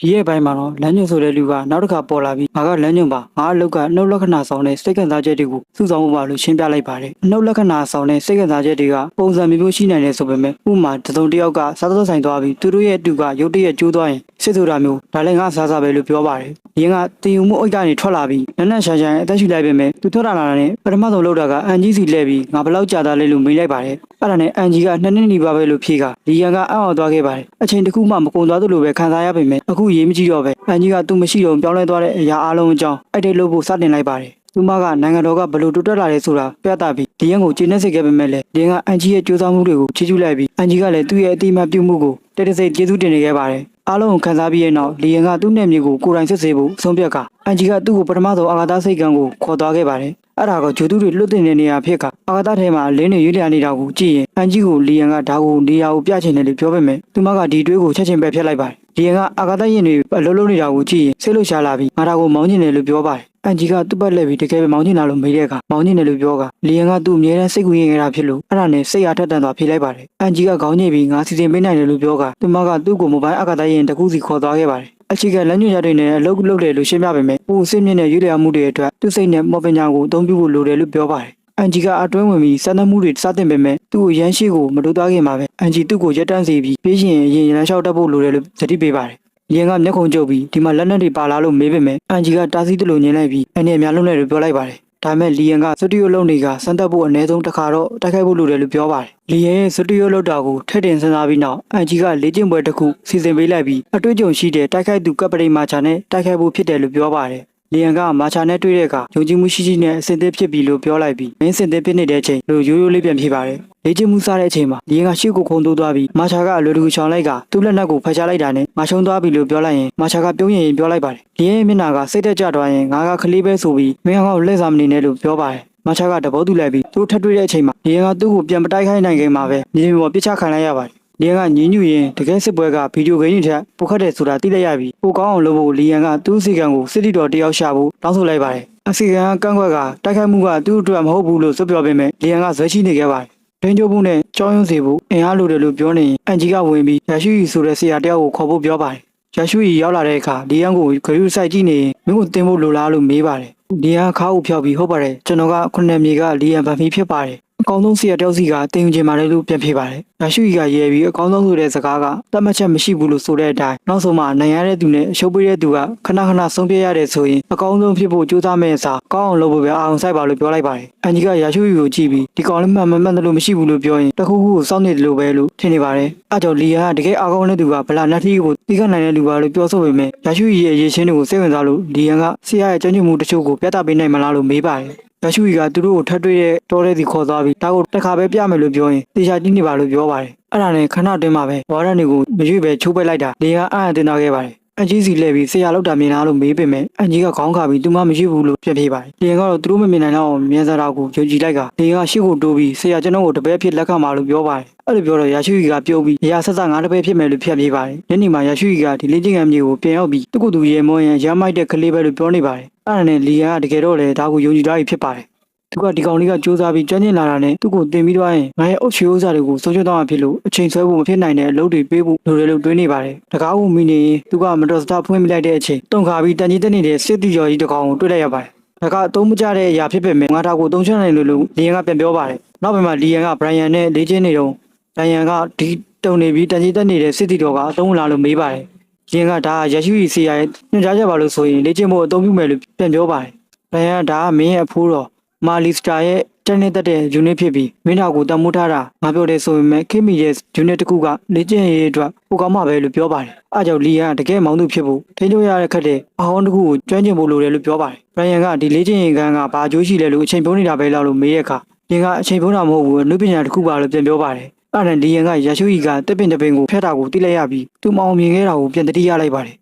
ဒီရဲ့ဘိုင်းမှာတော့လမ်းညွန်ဆိုတဲ့လူကနောက်တစ်ခါပေါ်လာပြီးငါကလမ်းညွန်ပါငါအလောက်ကနှုတ်လက္ခဏာဆောင်တဲ့စိတ်ကံစားချက်တွေကိုစုဆောင်မှုပါလို့ရှင်းပြလိုက်ပါတယ်နှုတ်လက္ခဏာဆောင်တဲ့စိတ်ကံစားချက်တွေကပုံစံမျိုးမျိုးရှိနိုင်တယ်ဆိုပေမဲ့ဥပမာတစ်စုံတစ်ယောက်ကစားသောက်ဆိုင်သွားပြီးသူတို့ရဲ့အတူကရုတ်တရက်ကျိုးသွားရင်စစ်ဆိုတာမျိုးဒါလည်းငါစားစားပဲလို့ပြောပါတယ်ရင်းကတင်ယူမှုအိတ်ကနေထွက်လာပြီးနက်နက်ရှာရှာအသက်ရှူလိုက်ပေမဲ့သူထွက်လာတာနဲ့ပထမဆုံးလောက်တာကအန်ကြီးစီလဲပြီးငါဘယ်လောက်ကြာသားလဲလို့မေးလိုက်ပါတယ်အဲ့ဒါနဲ့အန်ကြီးကနှစ်နှစ်နီးပါပဲလို့ဖြေကလီယန်ကအံ့ဩသွားခဲ့ပါတယ်အချိန်တစ်ခုမှမကုန်သွားသလိုပဲခံစားရပေမဲ့အခုရေးမကြည့်တော့ပဲအန်ကြီးကသူ့မရှိတော့ပြောင်းလဲသွားတဲ့အရာအလုံးအကြောင်းအဲ့ဒီလို့ဖို့စတင်လိုက်ပါတယ်သူမကနိုင်ငံတော်ကဘယ်လိုတိုးတက်လာလဲဆိုတာပြသပြီးဒီရန်ကိုကျင်းနေစေခဲ့ပေမဲ့လည်းဒီရန်ကအန်ကြီးရဲ့ကြိုးစားမှုတွေကိုချီးကျူးလိုက်ပြီးအန်ကြီးကလည်းသူ့ရဲ့အတိအမှတ်ပြုမှုကိုတိတ်တဆိတ်ကျေးဇူးတင်နေခဲ့ပါတယ်အားလုံးကိုခံစားပြီးရဲ့နောက်လီယန်ကသူ့နယ်မြေကိုကိုယ်တိုင်စစ်ဆေးဖို့ဆုံးဖြတ်ကအန်ဂျီကသူ့ကိုပထမဆုံးအာဂါသစိတ်ကံကိုခေါ်သွားခဲ့ပါတယ်။အဲ့ဒါကဂျိုသူတွေလွတ်တင်တဲ့နေရာဖြစ်ကအာဂါသထဲမှာလင်းနေရွေးလျာနေတာကိုကြည့်ရင်အန်ဂျီကိုလီယန်ကဒါကိုနေရာကိုပြချင်တယ်လို့ပြောပေမဲ့သူမကဒီတွေးကိုချက်ချင်းပဲဖျက်လိုက်ပါတယ်။ လီယန်ကအာဂါသရင်တွေအလုံးလုံးနေတာကိုကြည့်ရင်စိတ်လှုပ်ရှားလာပြီးငါဒါကိုမောင်းချင်တယ်လို့ပြောပါတယ်။အန်ဂျီကသူ့ပတ်လက်ပြီးတကယ်ပဲမောင်းချင်တာလို့မေးတဲ့အခါမောင်းချင်တယ်လို့ပြောကလီယန်ကသူ့အမြဲတမ်းစိတ်ကူးရင်နေတာဖြစ်လို့အဲ့ဒါနဲ့စိတ်အားထက်သန်စွာဖြေလိုက်ပါတယ်။အန်ဂျီကခေါင်းညိပြီးငါစီစဉ်ပေးနိုင်တယ်လို့ပြောကသူမကသူ့ကိုမိုဘိုင်းအာဂါသရင်တစ်ခုစီခေါ်သွားခဲ့ပါတယ်။အခြေခံလက်ညွှန်ချက်တွေနဲ့အလုပ်လုပ်တယ်လို့ရှင်းပြပေမဲ့ပိုအစိမ့်မြင့်တဲ့ရွေးလျာမှုတွေအတွက်သူ့စိတ်နဲ့မော်ပညာကိုအသုံးပြုဖို့လိုတယ်လို့ပြောပါတယ်။ အန်ဂျီကအတွင်းဝင်ပြီးစမ်းသပ်မှုတွေစတင်ပေမဲ့သူ့ကိုရမ်းရှိကိုမတိုးသားခင်မှာပဲအန်ဂျီသူ့ကိုရက်တန်းစီပြီးပြီးရင်ရင်ရန်လျှောက်တတ်ဖို့လိုတယ်လို့သတိပေးပါတယ်။လျင်ကမျက်ခုံကျုပ်ပြီးဒီမှာလက်နက်တွေပါလာလို့မေးပေမဲ့အန်ဂျီကတားဆီးတယ်လို့ညင်လိုက်ပြီးအနေအများလုံးနဲ့လို့ပြောလိုက်ပါတယ်။ဒါပေမဲ့လီယန်ကစတူဒီယိုလုံတွေကစမ်းသပ်ဖို့အနည်းဆုံးတစ်ခါတော့တိုက်ခိုက်ဖို့လိုတယ်လို့ပြောပါတယ်။လီယန်ရဲ့စတူဒီယိုလုံတာကိုထည့်တင်စဉ်းစားပြီးနောက်အန်ဂျီကလေ့ကျင့်ပွဲတစ်ခုစီစဉ်ပေးလိုက်ပြီးအတွေ့အကြုံရှိတဲ့တိုက်ခိုက်သူကပ်ပရိမာချာနဲ့တိုက်ခိုက်ဖို့ဖြစ်တယ်လို့ပြောပါတယ်။ လီယန်ကမာချာနဲ့တွေ့တဲ့အခါယုံကြည်မှုရှိရှိနဲ့အဆင်သင့်ဖြစ်ပြီလို့ပြောလိုက်ပြီးမင်းစင်သင့်ဖြစ်နေတဲ့အချိန်လို့ရိုးရိုးလေးပြန်ဖြစ်ပါတယ်။လေ့ကျင့်မှုစတဲ့အချိန်မှာလီယန်ကရှေ့ကိုခုန်တိုးသွားပြီးမာချာကအလွယ်တကူချောင်လိုက်ကသူ့လက်နက်ကိုဖယ်ရှားလိုက်တာနဲ့ငါရှုံးသွားပြီလို့ပြောလိုက်ရင်မာချာကပြုံးရင်ရင်ပြောလိုက်ပါတယ်။လီယန်ရဲ့မျက်နှာကစိတ်သက်ကြသွားရင်ငါကကလေးပဲဆိုပြီးမင်းကောင်လက်စားမနေနဲ့လို့ပြောပါတယ်။မချာကတဘောတူလိုက်ပြီးသူထပ်တွေ့တဲ့အချိန်မှာလီယန်ကသူ့ကိုပြန်မတိုက်ခိုင်းနိုင်ခင်မှာပဲမြေပြင်ပေါ်ပြစ်ချခံလိုက်ရပါတယ်။ လီယန်ကညင်ညူရင်တကယ်စစ်ပွဲကဗီဒီယိုဂိမ်းတွေထက်ပိုခတ်တယ်ဆိုတာသိလိုက်ရပြီးပိုကောင်းအောင်လုပ်ဖို့လီယန်ကသူ့စီကံကိုစစ်တီတော်တယောက်ရှာဖို့တောင်းဆိုလိုက်ပါတယ်။အစီကံကကန့်ကွက်ကတိုက်ခိုက်မှုကသူ့အတွက်မဟုတ်ဘူးလို့စွပ်ပြောပေမဲ့လီယန်ကဇွဲရှိနေခဲ့ပါတယ်။ဒင်းကျိုးမှုနဲ့ကြောင်းရုံးစီဖို့အင်အားလိုတယ်လို့ပြောနေရင်အန်ဂျီကဝင်ပြီးရရှိဆိုတဲ့ဆရာတယောက်ကိုခေါ်ဖို့ပြောပါတယ်။ရရှိရောက်လာတဲ့အခါလီယန်ကိုဂရုစိုက်ကြည့်နေရင်မင်းကိုတင်ဖို့လိုလားလို့မေးပါတယ်။လီယန်ခါအုပ်ဖြောက်ပြီးဟုတ်ပါတယ်ကျွန်တော်ကခုနှစ်မြေကလီယန်ဗန်ဖီဖြစ်ပါတယ်။အ ကောင်းဆုံးဆရာတယောက်စီကတင်ယူခြင်းပါတယ်လို့ပြန်ဖြေပါတယ်။ရရှိကရဲပြီးအကောင်းဆုံးဆိုတဲ့စကားကတတ်မှတ်ချက်မရှိဘူးလို့ဆိုတဲ့အတိုင်းနောက်ဆုံးမှနိုင်ရတဲ့သူနဲ့အရှုံးပေးတဲ့သူကခဏခဏဆုံးဖြတ်ရတယ်ဆိုရင်အကောင်းဆုံးဖြစ်ဖို့ကြိုးစားမယ့်အစားကောင်းအောင်လုပ်ဖို့ပဲအာရုံစိုက်ပါလို့ပြောလိုက်ပါတယ်။အန်ဂျီကရရှိကိုကြည့်ပြီးဒီကောင်လေးမှန်မှန်မှန်တယ်လို့မရှိဘူးလို့ပြောရင်တခုခုကိုစောင့်နေတယ်လို့ပဲလို့ထင်နေပါတယ်။အဲကြောင့်လီယာကတကယ်အားကောင်းတဲ့သူကဗလာနတ်ထီကိုသိခနိုင်တဲ့လူပါလို့ပြောဆိုပေမဲ့ရရှိရဲ့အရေးချင်းတွေကိုစိတ်ဝင်စားလို့လီယန်ကဆရာရဲ့ကြံ့ကြံ့မှုတချို့ကိုပြသပေးနိုင်မလားလို့မေးပါတယ်။ရရှိကသူတို့ကိုထပ်တွေ့တဲ့တောထဲစီခေါ်သွားပြီးဒါကိုတစ်ခါပဲပြမယ်လို့ပြောရင်တေချာကြည့်နေပါလို့ပြောပါတယ်။အဲ့ဒါနဲ့ခဏတွင်းမှာပဲဝါရန်တွေကိုမရွေ့ပဲချိုးပက်လိုက်တာလီယန်အားအတင်သွားခဲ့ပါတယ်။ အန်ကြီးစီလဲပြီးဆရာလောက်တာမြင်လားလို့မေးပေမဲ့အန်ကြီးကခေါင်းခါပြီးသူမှမရှိဘူးလို့ပြန်ပြေးပါတယ်။လီယန်ကတော့သူတို့မမြင်နိုင်တော့မြန်စရာကိုယုံကြည်လိုက်ကလီယန်ကရှေ့ကိုတိုးပြီးဆရာကျွန်တော်ကိုတပည့်ဖြစ်လက်ခံပါလို့ပြောပါတယ်။အဲ့လိုပြောတော့ရရှိကပြုတ်ပြီးရဆက်ဆက်ငါတပည့်ဖြစ်မယ်လို့ဖြတ်ပြေးပါတယ်။ညနေမှာရရှိကဒီလေးချင်းကံမြေကိုပြန်ရောက်ပြီးသူ့ကိုယ်သူရေမောရင်ရမိုက်တဲ့ကလေးပဲလို့ပြောနေပါတယ်။အဲ့ဒါနဲ့လီယန်ကတကယ်တော့လေဒါကိုယုံကြည်ထားပြီးဖြစ်ပါတယ်။ သူကဒီကောင်လေးကစူးစမ်းပြီးကြွကျင်လာတာနဲ့သူ့ကိုတင်ပြီးတော့ရင်ငါရဲ့အုပ်ချီဥစ္စာတွေကိုဆုံးရှုံးသွားမှာဖြစ်လို့အချိန်ဆွဲဖို့မဖြစ်နိုင်တဲ့အလုပ်တွေပေးဖို့လိုတယ်လို့တွေးနေပါတယ်။တကားကိုမိနေရင်သူကမတော်စတာဖွင့်ပြလိုက်တဲ့အချိန်တုံခါပြီးတန်ကြီးတက်နေတဲ့စစ်တီကျော်ကြီးတစ်ကောင်ကိုတွေ့လိုက်ရပါတယ်။ဒါကအသုံးမကျတဲ့အရာဖြစ်ပေမဲ့ငါထားကိုသုံးချနိုင်လို့လို့လီယန်ကပြန်ပြောပါတယ်။နောက်ပိုင်းမှာလီယန်ကဘရိုင်ယန်နဲ့လေ့ကျင့်နေတော့ဘရိုင်ယန်ကဒီတုံနေပြီးတန်ကြီးတက်နေတဲ့စစ်တီတော်ကအသုံးလာလို့မေးပါတယ်။လီယန်ကဒါကရရှိစီစီရဲ့ညွှန်ကြားချက်ပါလို့ဆိုရင်လေ့ကျင့်ဖို့အသုံးပြုမယ်လို့ပြန်ပြောပါတယ်။ဘရိုင်ယန်ကဒါကမင်းရဲ့အဖိုးတော် မာလီစတာရဲ့တက်နေတတ်တဲ့ unit ဖြစ်ပြီးမင်းတော်ကိုတမိုးထားတာငါပြောတယ်ဆိုပေမဲ့ခေမီရဲ့ unit တစ်ခုကလေ့ကျင့်ရေးအတွက်ပိုကောင်းမှာပဲလို့ပြောပါတယ်။အားကြောင့်လီယန်ကတကယ်မောင်းသူဖြစ်ဖို့ထိန်းချုပ်ရတဲ့ခက်တဲ့အဟောင်းတစ်ခုကိုကျွမ်းကျင်ဖို့လိုတယ်လို့ပြောပါတယ်။ဘရန်ကဒီလေ့ကျင့်ရေးကန်းကဘာအကျိုးရှိလဲလို့အချိန်ပြုံးနေတာပဲလို့မေးတဲ့အခါလင်ကအချိန်ပြုံးတာမဟုတ်ဘူးအနုပညာတစ်ခုပါလို့ပြန်ပြောပါတယ်။အဲ့ဒါလီယန်ကရရှိကတက်ပင်တပင်ကိုဖျက်တာကိုသိလိုက်ရပြီးသူမအောင်မြင်ခဲ့တာကိုပြန်တတိရလိုက်ပါတယ်